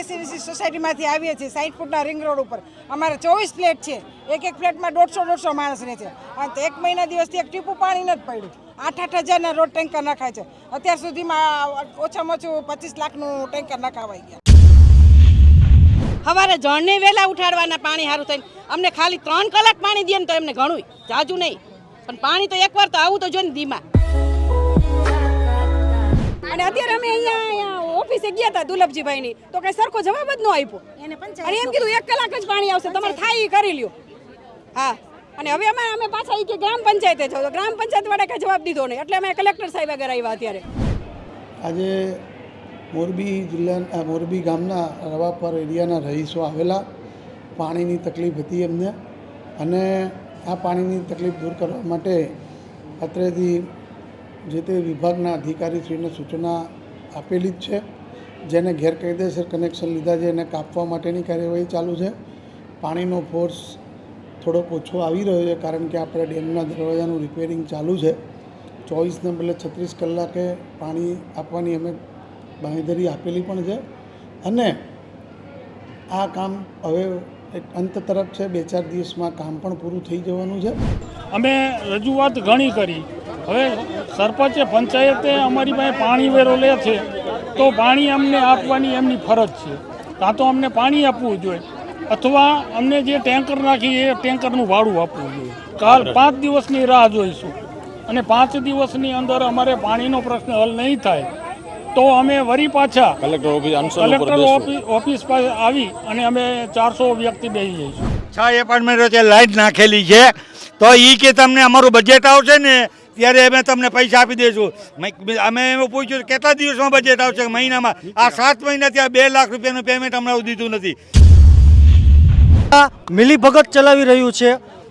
એસીવીસી સોસાયટીમાંથી આવીએ છીએ, સાઈઠ ફૂટના રિંગ રોડ ઉપર. અમારે ચોવીસ ફ્લેટ છે. એક એક ફ્લેટમાં દોઢસો દોઢસો માણસ રહે છે. અને એક મહિના દિવસથી એક ટીપું પાણી નથી પડ્યું. આઠ આઠ હજારના રોડ ટેન્કર નખાય છે. અત્યાર સુધીમાં ઓછામાં ઓછું પચીસ લાખનું ટેન્કર નખાવાઈ ગયા. સવારે જણને વહેલા ઉઠાડવાના પાણી સારું થઈને અમને ખાલી ત્રણ કલાક પાણી દે ને તો એમને ઘણું જાજુ નહીં. પણ પાણી તો એકવાર તો આવું તો જો ને ધીમા. અહીંયા ગયા હતા દુર્લભજીભાઈની તો કઈ સરખો જવાબ જ ન આપ્યો. અને એમ કીધું એક કલાક જ પાણી આવશે તમારે થાય કરી લ્યો. હા અને હવે અમે અમે પાછા ઈ કે ગ્રામ પંચાયતે જાઓ. તો ગ્રામ પંચાયત વાળા કઈ જવાબ દીધો નહીં. એટલે અમે કલેક્ટર સાહેબ આગળ આવ્યા અત્યારે. આજે મોરબી જિલ્લા મોરબી ગામના રવાપર એરિયાના રહીશો આવેલા. પાણીની તકલીફ હતી એમને. અને આ પાણીની તકલીફ દૂર કરવા માટે અત્રેથી જે તે વિભાગના અધિકારીશ્રીને સૂચના આપેલી જ છે. જેને ગેરકાયદેસર કનેક્શન લીધા છે એને કાપવા માટેની કાર્યવાહી ચાલુ છે. પાણીનો ફોર્સ થોડોક ઓછો આવી રહ્યો છે કારણ કે આપણે ડેમના દરવાજાનું રિપેરિંગ ચાલુ છે. ચોવીસને બદલે છત્રીસ કલાકે પાણી આપવાની અમે બાંહેધરી આપેલી પણ છે. અને આ કામ હવે એક અંત તરફ છે. બે ચાર દિવસમાં કામ પણ પૂરું થઈ જવાનું છે. અમે રજૂઆત ઘણી કરી. હવે સરપંચે, પંચાયતે અમારી પાસે પાણી વેરો લે છે. તો પાણી અમને આપવાની એમની ફરજ છે. કાં તો અમને પાણી આપવું જોઈએ અથવા અમને જે ટેન્કર નાખી એ ટેન્કરનું ભાડું આપવું જોઈએ. કાલ પાંચ દિવસની રાહ જોઈશું અને પાંચ દિવસની અંદર અમારે પાણીનો પ્રશ્ન હલ નહીં થાય તો અમે વરી પાછા collector office collector office office પાસે આવી અને અમે ચારસો વ્યક્તિ બેસી જઈશું. છ એપાર્ટમેન્ટો છે લાઇટ નાખેલી છે. તો એ કે તમને અમારું બજેટ આવશે ને ત્યારે અમે તમને પૈસા આપી દઈશું અમે એમાં પૂછ્યું કેટલા દિવસમાં બજેટ આવશે? મહિનામાં? આ સાત મહિનાથી આ બે લાખ રૂપિયાનું પેમેન્ટ અમને દીધું નથી. મિલીભગત ચલાવી રહ્યું છે.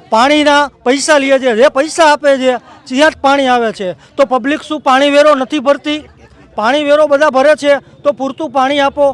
પાણીના પૈસા લે છે. જે પૈસા આપે છે ત્યાં જ પાણી આવે છે. તો પબ્લિક શું પાણી વેરો નથી ભરતી? પાણી વેરો બધા ભરે છે. તો પૂરતું પાણી આપો.